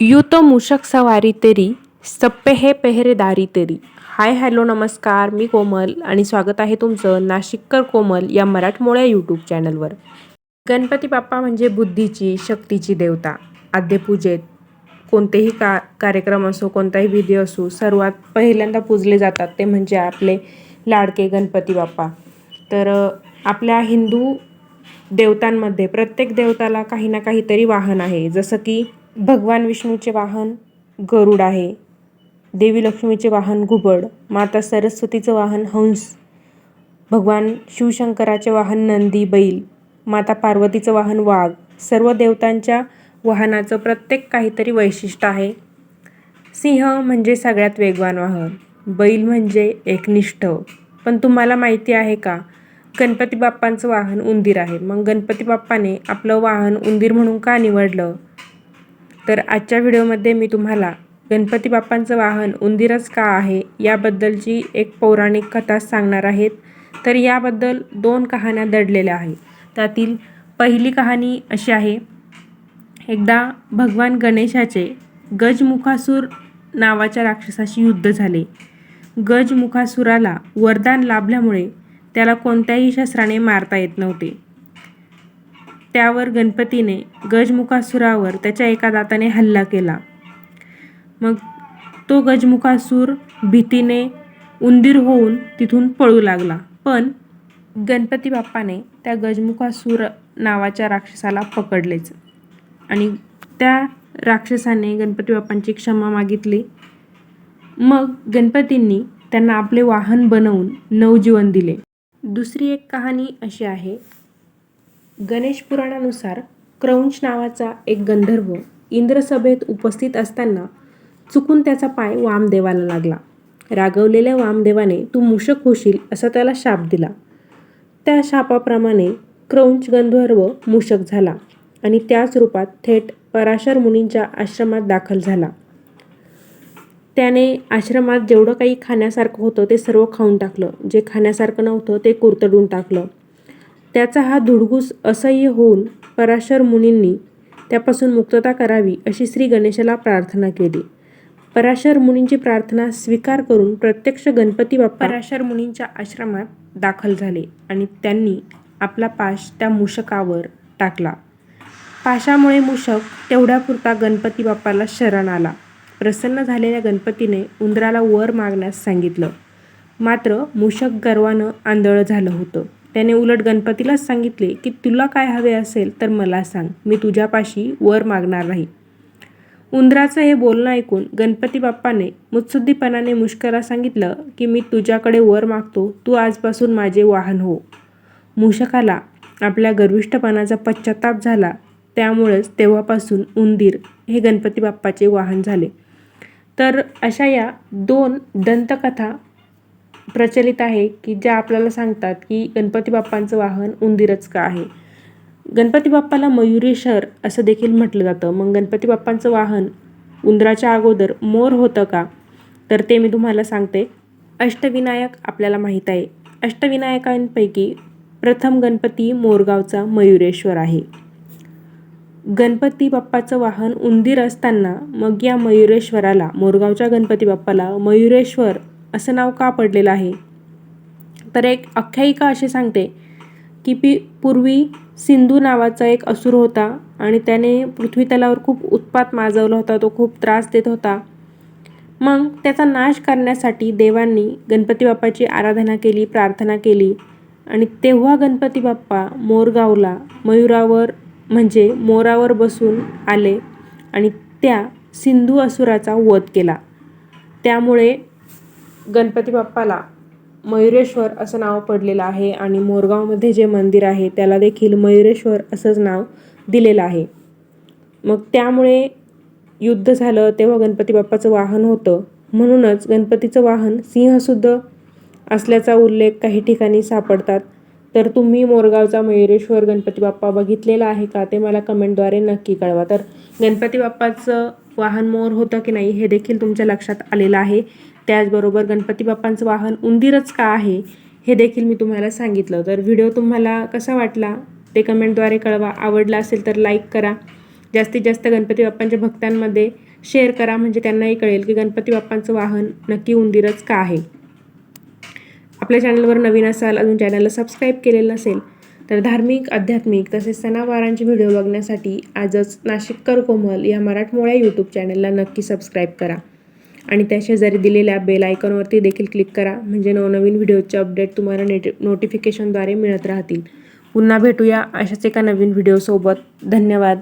यूं तो मूषक सवारी तेरी सप्पे हे पेहरेदारी तेरी. हाय हॅलो नमस्कार मी कोमल आणि स्वागत आहे तुमचं नाशिककर कोमल या मराठमोळ्या यूट्यूब चॅनलवर. गणपती बाप्पा म्हणजे बुद्धीची शक्तीची देवता. आद्यपूजेत कोणतेही का कार्यक्रम असो कोणताही विधी असो सर्वात पहिल्यांदा पूजले जातात ते म्हणजे आपले लाडके गणपती बाप्पा. तर आपल्या हिंदू देवतांमध्ये प्रत्येक देवताला काही ना काहीतरी वाहन आहे. जसं की भगवान विष्णूचे वाहन गरुड आहे. देवी लक्ष्मीचे वाहन घुबड माता सरस्वतीचं वाहन हंस भगवान शिवशंकराचे वाहन नंदी बैल माता पार्वतीचं वाहन वाघ सर्व देवतांच्या वाहनाचं प्रत्येक काहीतरी वैशिष्ट्य आहे. सिंह म्हणजे सगळ्यात वेगवान वाहन बैल म्हणजे एकनिष्ठ पण तुम्हाला माहिती आहे का गणपती बाप्पांचं वाहन उंदीर आहे. मग गणपती बाप्पाने आपलं वाहन उंदीर म्हणून का निवडलं? तर आजच्या व्हिडिओमध्ये मी तुम्हाला गणपती बाप्पांचं वाहन उंदीरच का आहे याबद्दलची एक पौराणिक कथा सांगणार आहेत. तर याबद्दल दोन कहाण्या दडलेल्या आहेत. त्यातील पहिली कहाणी अशी आहे एकदा भगवान गणेशाचे गजमुखासूर नावाच्या राक्षसाशी युद्ध झाले. गजमुखासुराला वरदान लाभल्यामुळे त्याला कोणत्याही शस्त्राने मारता येत नव्हते. त्यावर गणपतीने गजमुखासुरावर त्याच्या एका दाताने हल्ला केला. मग तो गजमुखासूर भीतीने उंदीर होऊन तिथून पळू लागला. पण गणपती बाप्पाने त्या गजमुखासूर नावाच्या राक्षसाला पकडलेच आणि त्या राक्षसाने गणपती बाप्पांची क्षमा मागितली. मग गणपतींनी त्यांना आपले वाहन बनवून नवजीवन दिले. दुसरी एक कहाणी अशी आहे गणेश पुराणानुसार क्रौंच नावाचा एक गंधर्व इंद्रसभेत उपस्थित असताना चुकून त्याचा पाय वामदेवाला लागला. रागवलेल्या वामदेवाने तू मूषक होशील असा त्याला शाप दिला. त्या शापाप्रमाणे क्रौंच गंधर्व मूषक झाला आणि त्याच रूपात थेट पराशर मुनींच्या आश्रमात दाखल झाला. त्याने आश्रमात जेवढं काही खाण्यासारखं होतं ते सर्व खाऊन टाकलं. जे खाण्यासारखं नव्हतं ते कुरतडून टाकलं. त्याचा हा धुडगूस असह्य होऊन पराशर मुनींनी त्यापासून मुक्तता करावी अशी श्री गणेशाला प्रार्थना केली. पराशर मुनींची प्रार्थना स्वीकार करून प्रत्यक्ष गणपती बाप्पा पराशर मुनींच्या आश्रमात दाखल झाले आणि त्यांनी आपला पाश त्या मूषकावर टाकला. पाशामुळे मूषक तेवढ्यापुरता गणपती बाप्पाला शरण आला. प्रसन्न झालेल्या गणपतीने उंदराला वर मागण्यास सांगितलं. मात्र मूषक गर्वानं आंधळं झालं होतं. त्याने उलट गणपतीलाच सांगितले की तुला काय हवे असेल तर मला सांग. मी तुझ्यापाशी वर मागणार नाही. उंदराचं हे बोलणं ऐकून गणपती बाप्पाने मुत्सुद्दीपणाने मुष्कराला सांगितलं की मी तुझ्याकडे वर मागतो. तू आजपासून माझे वाहन हो. मूषकाला आपल्या गर्विष्ठपणाचा पश्चाताप झाला. त्यामुळेच तेव्हापासून उंदीर हे गणपती बाप्पाचे वाहन झाले. तर अशा या दोन दंतकथा प्रचलित आहे की ज्या आपल्याला सांगतात की गणपती बाप्पांचं वाहन उंदीरच का आहे? गणपती बाप्पाला मयुरेश्वर असं देखील म्हटलं जातं. मग गणपती बाप्पांचं वाहन उंदराच्या अगोदर मोर होतं का? तर ते मी तुम्हाला सांगते. अष्टविनायक आपल्याला माहीत आहे. अष्टविनायकांपैकी प्रथम गणपती मोरगावचा मयुरेश्वर आहे. गणपती बाप्पाचं वाहन उंदीर असताना मग या मयुरेश्वराला मोरगावच्या गणपती बाप्पाला मयुरेश्वर असं नाव का पडलेलं आहे? तर एक आख्यायिका अशी सांगते की पी पूर्वी सिंधू नावाचा एक असुर होता आणि त्याने पृथ्वी तलावर खूप उत्पात माजवला होता तो खूप त्रास देत होता. मग त्याचा नाश करण्यासाठी देवांनी गणपती बाप्पाची आराधना केली प्रार्थना केली आणि तेव्हा गणपती बाप्पा मोरगावला मयुरावर म्हणजे मोरावर बसून आले आणि त्या सिंधू असुराचा वध केला. त्यामुळे गणपती बाप्पाला मयुरेश्वर असं नाव पडलेलं आहे आणि मोरगावमध्ये जे मंदिर आहे त्याला देखील मयुरेश्वर असंच नाव दिलेलं आहे. मग त्यामुळे युद्ध झालं तेव्हा गणपती बाप्पाचं वाहन होतं. म्हणूनच गणपतीचं वाहन सिंहसुद्धा असल्याचा उल्लेख काही ठिकाणी सापडतात. तर तुम्ही मोरगावचा मयुरेश्वर गणपती बाप्पा बघितलेला आहे का ते मला कमेंटद्वारे नक्की कळवा. तर गणपती बाप्पाचं वाहन मोर होतं की नाही हे देखील तुमच्या लक्षात आलेलं आहे. त्याचबरोबर गणपती बाप्पांचं वाहन उंदीरच का आहे हे देखील मी तुम्हाला सांगितलं. तर व्हिडिओ तुम्हाला कसा वाटला ते कमेंटद्वारे कळवा. आवडला असेल तर लाईक करा. जास्तीत जास्त गणपती बाप्पांच्या भक्तांमध्ये शेअर करा म्हणजे त्यांनाही कळेल की गणपती बाप्पांचं वाहन नक्की उंदीरच का आहे. आपल्या चॅनलवर नवीन असाल अजून चॅनलला सबस्क्राईब केलेलं नसेल तर धार्मिक आध्यात्मिक तसेच सणावारांचे व्हिडिओ बघण्यासाठी आजच नाशिककर कोमल या मराठमोळ्या यूट्यूब चॅनलला नक्की सबस्क्राईब करा. आणि त्या शेजारी दिलेल्या बेल आयकॉनवरती देखील क्लिक करा. म्हणजे नवनवीन व्हिडिओचे अपडेट तुम्हाला नेट नोटिफिकेशनद्वारे मिळत राहतील. पुन्हा भेटूया अशाच एका नवीन व्हिडिओसोबत धन्यवाद.